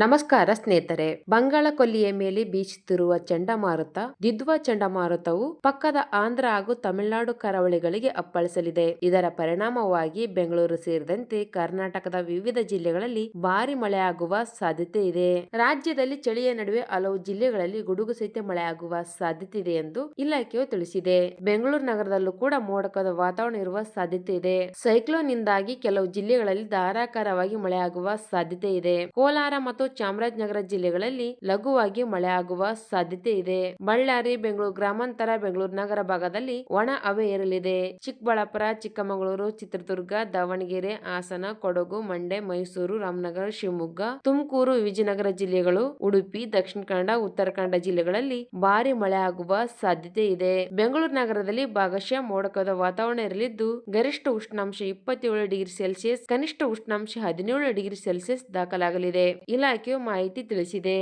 ನಮಸ್ಕಾರ ಸ್ನೇಹಿತರೆ. ಬಂಗಾಳ ಕೊಲ್ಲಿಯ ಮೇಲೆ ಬೀಸುತ್ತಿರುವ ಚಂಡಮಾರುತ ದಿದ್ವಾ ಚಂಡಮಾರುತವು ಪಕ್ಕದ ಆಂಧ್ರ ಹಾಗೂ ತಮಿಳುನಾಡು ಕರಾವಳಿಗಳಿಗೆ ಅಪ್ಪಳಿಸಲಿದೆ. ಇದರ ಪರಿಣಾಮವಾಗಿ ಬೆಂಗಳೂರು ಸೇರಿದಂತೆ ಕರ್ನಾಟಕದ ವಿವಿಧ ಜಿಲ್ಲೆಗಳಲ್ಲಿ ಭಾರಿ ಮಳೆಯಾಗುವ ಸಾಧ್ಯತೆ ಇದೆ. ರಾಜ್ಯದಲ್ಲಿ ಚಳಿಯ ನಡುವೆ ಹಲವು ಜಿಲ್ಲೆಗಳಲ್ಲಿ ಗುಡುಗು ಸಹಿತ ಮಳೆಯಾಗುವ ಸಾಧ್ಯತೆ ಇದೆ ಎಂದು ಇಲಾಖೆಯು ತಿಳಿಸಿದೆ. ಬೆಂಗಳೂರು ನಗರದಲ್ಲೂ ಕೂಡ ಮೋಡಕದ ವಾತಾವರಣ ಇರುವ ಸಾಧ್ಯತೆ ಇದೆ. ಸೈಕ್ಲೋನ್ ನಿಂದಾಗಿ ಕೆಲವು ಜಿಲ್ಲೆಗಳಲ್ಲಿ ಧಾರಾಕಾರವಾಗಿ ಮಳೆಯಾಗುವ ಸಾಧ್ಯತೆ ಇದೆ. ಕೋಲಾರ ಮತ್ತು ಚಾಮರಾಜನಗರ ಜಿಲ್ಲೆಗಳಲ್ಲಿ ಲಘುವಾಗಿ ಮಳೆಯಾಗುವ ಸಾಧ್ಯತೆ ಇದೆ. ಬಳ್ಳಾರಿ, ಬೆಂಗಳೂರು ಗ್ರಾಮಾಂತರ, ಬೆಂಗಳೂರು ನಗರ ಭಾಗದಲ್ಲಿ ಒಣ ಹವೆ ಇರಲಿದೆ ಚಿಕ್ಕಬಳ್ಳಾಪುರ, ಚಿಕ್ಕಮಗಳೂರು, ಚಿತ್ರದುರ್ಗ, ದಾವಣಗೆರೆ, ಹಾಸನ, ಕೊಡಗು, ಮಂಡ್ಯ, ಮೈಸೂರು, ರಾಮನಗರ, ಶಿವಮೊಗ್ಗ, ತುಮಕೂರು, ವಿಜಯನಗರ ಜಿಲ್ಲೆಗಳು, ಉಡುಪಿ, ದಕ್ಷಿಣ ಕನ್ನಡ, ಉತ್ತರ ಕನ್ನಡ ಜಿಲ್ಲೆಗಳಲ್ಲಿ ಭಾರಿ ಮಳೆ ಆಗುವ ಸಾಧ್ಯತೆ ಇದೆ. ಬೆಂಗಳೂರು ನಗರದಲ್ಲಿ ಭಾಗಶಃ ಮೋಡಕದ ವಾತಾವರಣ ಇರಲಿದ್ದು, ಗರಿಷ್ಠ ಉಷ್ಣಾಂಶ ಇಪ್ಪತ್ತೇಳು ಡಿಗ್ರಿ ಸೆಲ್ಸಿಯಸ್, ಕನಿಷ್ಠ ಉಷ್ಣಾಂಶ ಹದಿನೇಳು ಡಿಗ್ರಿ ಸೆಲ್ಸಿಯಸ್ ದಾಖಲಾಗಲಿದೆ. ಇಲಾಖೆಯು ಮಾಹಿತಿ ತಿಳಿಸಿದೆ?